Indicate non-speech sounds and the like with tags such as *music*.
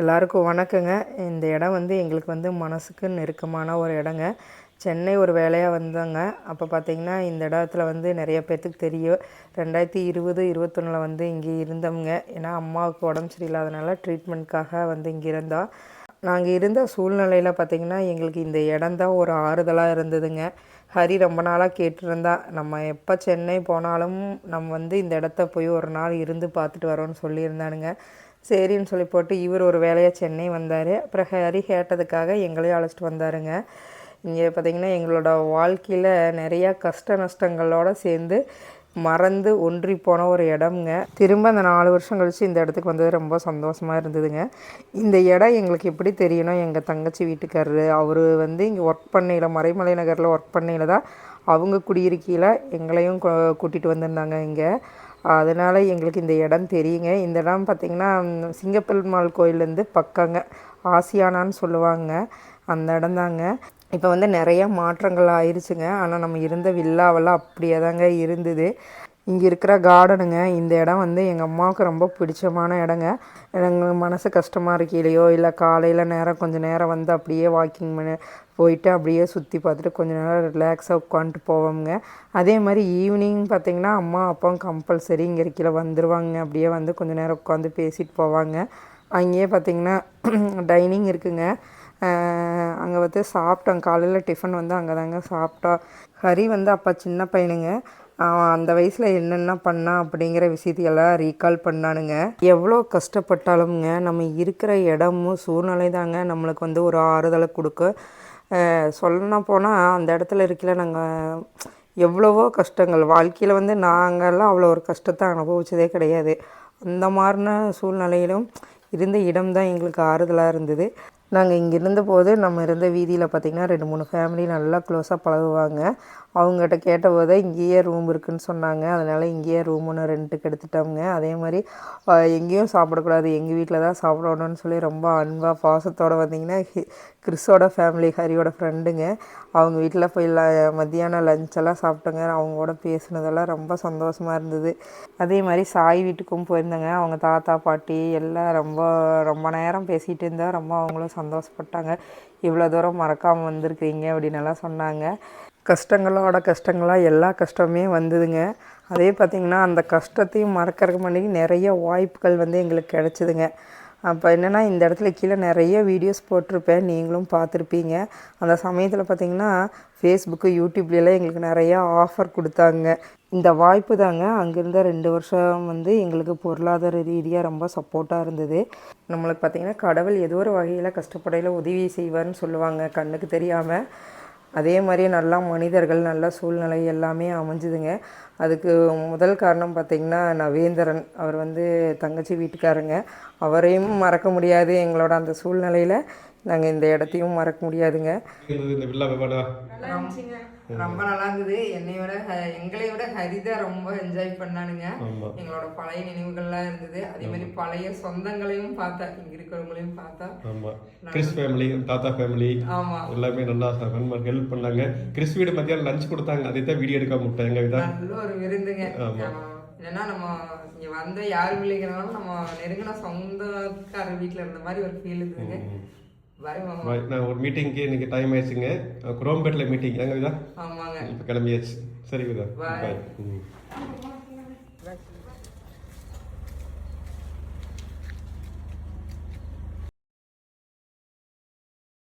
எல்லாருக்கும் வணக்கங்க. இந்த இடம் வந்து எங்களுக்கு வந்து மனசுக்கு நெருக்கமான ஒரு இடங்க. சென்னை ஒரு வேலையாக வந்தாங்க. அப்போ பார்த்தீங்கன்னா இந்த இடத்துல வந்து நிறைய பேர்த்துக்கு தெரியும். ரெண்டாயிரத்தி இருபது இருபத்தொன்னில் வந்து இங்கே இருந்தவங்க ஏன்னா அம்மாவுக்கு உடம்பு சரியில்லாதனால ட்ரீட்மெண்ட்காக வந்து இங்கே இருந்தோம். நாங்கள் இருந்த சூழ்நிலையில் பார்த்திங்கன்னா எங்களுக்கு இந்த இடம்தான் ஒரு ஆறுதலாக இருந்ததுங்க. ஹரி ரொம்ப நாளாக கேட்டிருந்தா நம்ம எப்போ சென்னை போனாலும் நம்ம வந்து இந்த இடத்த போய் ஒரு நாள் இருந்து பார்த்துட்டு வரோன்னு சொல்லியிருந்தானுங்க. சரின்னு சொல்லி போட்டு இவர் ஒரு வேலையாக சென்னை வந்தார். அப்புறம் ஹரி கேட்டதுக்காக எங்களையும் அழைச்சிட்டு வந்தாருங்க. இங்கே பார்த்திங்கன்னா எங்களோட வாழ்க்கையில் நிறையா கஷ்ட நஷ்டங்களோடு சேர்ந்து மறந்து ஒன்றி போன ஒரு இடம்ங்க. திரும்ப அந்த நாலு வருஷம் கழித்து இந்த இடத்துக்கு வந்தது ரொம்ப சந்தோஷமாக இருந்ததுங்க. இந்த இடம் எங்களுக்கு எப்படி தெரியணும்? எங்கள் தங்கச்சி வீட்டுக்காரரு அவர் வந்து இங்கே ஒர்க் பண்ணையில் மறைமலை நகரில் ஒர்க் பண்ணையில் தான் அவங்க குடியிருக்கையில் எங்களையும் கூட்டிகிட்டு வந்திருந்தாங்க இங்கே. அதனால் எங்களுக்கு இந்த இடம் தெரியுங்க. இந்த இடம் பார்த்திங்கன்னா சிங்கப்பெருமாள் கோயிலேருந்து பக்கங்க. ஆசியானான்னு சொல்லுவாங்க. அந்த இடம் தாங்க. இப்போ வந்து நிறைய மாற்றங்கள் ஆயிடுச்சுங்க ஆனால் நம்ம இருந்த வில்லாவெல்லாம் அப்படியே தாங்க இருந்தது. இங்கே இருக்கிற கார்டனுங்க இந்த இடம் வந்து எங்கள் அம்மாவுக்கு ரொம்ப பிடிச்சமான இடங்க. எங்களுக்கு மனசு கஷ்டமாக இருக்கையிலையோ இல்லை காலையில் நேரம் கொஞ்சம் நேரம் வந்து அப்படியே வாக்கிங் பண்ண போயிட்டு அப்படியே சுற்றி பார்த்துட்டு கொஞ்சம் நேரம் ரிலாக்ஸாக உட்காந்துட்டு போவோங்க அதே மாதிரி ஈவினிங் பார்த்திங்கன்னா அம்மா அப்பாவும் கம்பல்சரி இங்கே இருக்கையில் வந்துடுவாங்க அப்படியே வந்து கொஞ்சம் நேரம் உட்காந்து பேசிட்டு போவாங்க. அங்கேயே பார்த்திங்கன்னா டைனிங் *clears throat* இருக்குங்க. அங்கே வந்து சாப்பிட்டோம். காலையில் டிஃபன் வந்து அங்கே தாங்க சாப்பிட்டோம். ஹரி வந்து அப்போ சின்ன பையனுங்க. அந்த வயசில் என்னென்ன பண்ணான் அப்படிங்கிற விஷயத்தையெல்லாம் ரீகால் பண்ணானுங்க. எவ்வளோ கஷ்டப்பட்டாலும்ங்க நம்ம இருக்கிற இடமும் சூழ்நிலை தாங்க நம்மளுக்கு வந்து ஒரு ஆறுதலை கொடுக்கும் சொல்லணும் போனால் அந்த இடத்துல இருக்கல நாங்கள் எவ்வளவோ கஷ்டங்கள். வாழ்க்கையில் வந்து நாங்கள்லாம் அவ்வளோ ஒரு கஷ்டத்தை அனுபவிச்சதே கிடையாது. அந்த மாதிரின சூழ்நிலையிலும் இருந்த இடம் தான் எங்களுக்கு ஆறுதலாக இருந்தது. நாங்கள் இங்கே இருந்தபோது நம்ம இருந்த வீதியில் பார்த்திங்கன்னா ரெண்டு மூணு ஃபேமிலி நல்லா க்ளோஸாக பழகுவாங்க. அவங்ககிட்ட கேட்டபோது இங்கேயே ரூம் இருக்குதுன்னு சொன்னாங்க. அதனால் இங்கேயே ரூம் ஒன்று ரெண்ட்டுக்கு எடுத்துட்டோங்க அதே மாதிரி எங்கேயும் சாப்பிடக்கூடாது. எங்கள் வீட்டில் தான் சாப்பிடணும்னு சொல்லி ரொம்ப அன்பாக பாசத்தோடு வந்திங்கன்னா கிறிஸோட ஃபேமிலி ஹரியோட ஃப்ரெண்டுங்க அவங்க வீட்டில் போய் ல மத்தியானம் லஞ்செல்லாம் சாப்பிட்டோங்க. அவங்களோட பேசுனதெல்லாம் ரொம்ப சந்தோஷமாக இருந்தது. அதே மாதிரி சாய் வீட்டுக்கும் போயிருந்தேங்க. அவங்க தாத்தா பாட்டி எல்லாம் ரொம்ப ரொம்ப நேரம் பேசிகிட்டு இருந்தால் ரொம்ப அவங்களும் சந்தோஷப்பட்டாங்க. இவ்வளோ தூரம் மறக்காமல் வந்திருக்கிறீங்க அப்படின்னு எல்லாம் சொன்னாங்க. கஷ்டங்களோட கஷ்டங்களாக எல்லா கஷ்டமே வந்ததுங்க. அதே பார்த்திங்கன்னா அந்த கஷ்டத்தையும் மறக்கிறதுக்கு முன்னாடி நிறைய வாய்ப்புகள் வந்து எங்களுக்கு கிடச்சிதுங்க. அப்போ என்னென்னா இந்த இடத்துல கீழே நிறைய வீடியோஸ் போட்டிருப்பேன். நீங்களும் பார்த்துருப்பீங்க. அந்த சமயத்தில் பார்த்திங்கன்னா ஃபேஸ்புக்கு யூடியூப்லாம் எங்களுக்கு நிறையா ஆஃபர் கொடுத்தாங்க. இந்த வாய்ப்பு தாங்க அங்கேருந்த ரெண்டு வருஷம் வந்து எங்களுக்கு பொருளாதார ரீதியாக ரொம்ப சப்போர்ட்டாக இருந்தது. நம்மளுக்கு பார்த்திங்கன்னா கடவுள் ஏதோ ஒரு வகையில் கஷ்டப்படையில் உதவி செய்வார்னு சொல்லுவாங்க கண்ணுக்கு தெரியாமல் அதே மாதிரியே நல்லா மனிதர்கள் நல்ல சூழ்நிலை எல்லாமே அமைஞ்சுதுங்க. அதுக்கு முதல் காரணம் பார்த்திங்கன்னா நவேந்திரன். அவர் வந்து தங்கச்சி வீட்டுக்காரங்க அவரையும் மறக்க முடியாது எங்களோட அந்த சூழ்நிலையில். நாங்கள் இந்த இடத்தையும் மறக்க முடியாதுங்க. ரொம்ப நல்லா இருந்தது. என்னை விட எங்களை விட ஹரிதா ரொம்ப என்ஜாய் பண்ணானுங்க. எங்களோட பழைய நினைவுகள்லாம் இருந்தது. அதே மாதிரி பழைய சொந்தங்களையும் பார்த்தேன் இங்க இருக்கிறவங்களையும் பார்த்தா. ஆமா. கிறிஸ் ஃபேமிலி தாத்தா ஃபேமிலி ஆமா. எல்லாமே நல்லா ஹெல்ப் பண்ணாங்க. கிறிஸ் வீடு மத்தியானம் லஞ்ச் கொடுத்தாங்க. அதை தான் வீடியோ எடுக்க முட்டேன் எங்க இதா நல்ல ஒரு விருந்துங்க. ஆமா. ஏன்னா நம்ம இங்க வந்த யாரும் இல்லைங்கிறனால நம்ம நெருங்கின சொந்தக்கார வீட்டுல இருந்த மாதிரி ஒரு ஃபீல் இருக்குங்க. நான் ஒரு மீட்டிங்க்கு இன்னைக்கு டைம் ஆயிடுச்சுங்க. குரோம்பேட்டில் மீட்டிங் இதா ஆமாங்க. இப்போ கிளம்பியாச்சு. சரி விதா. பாய்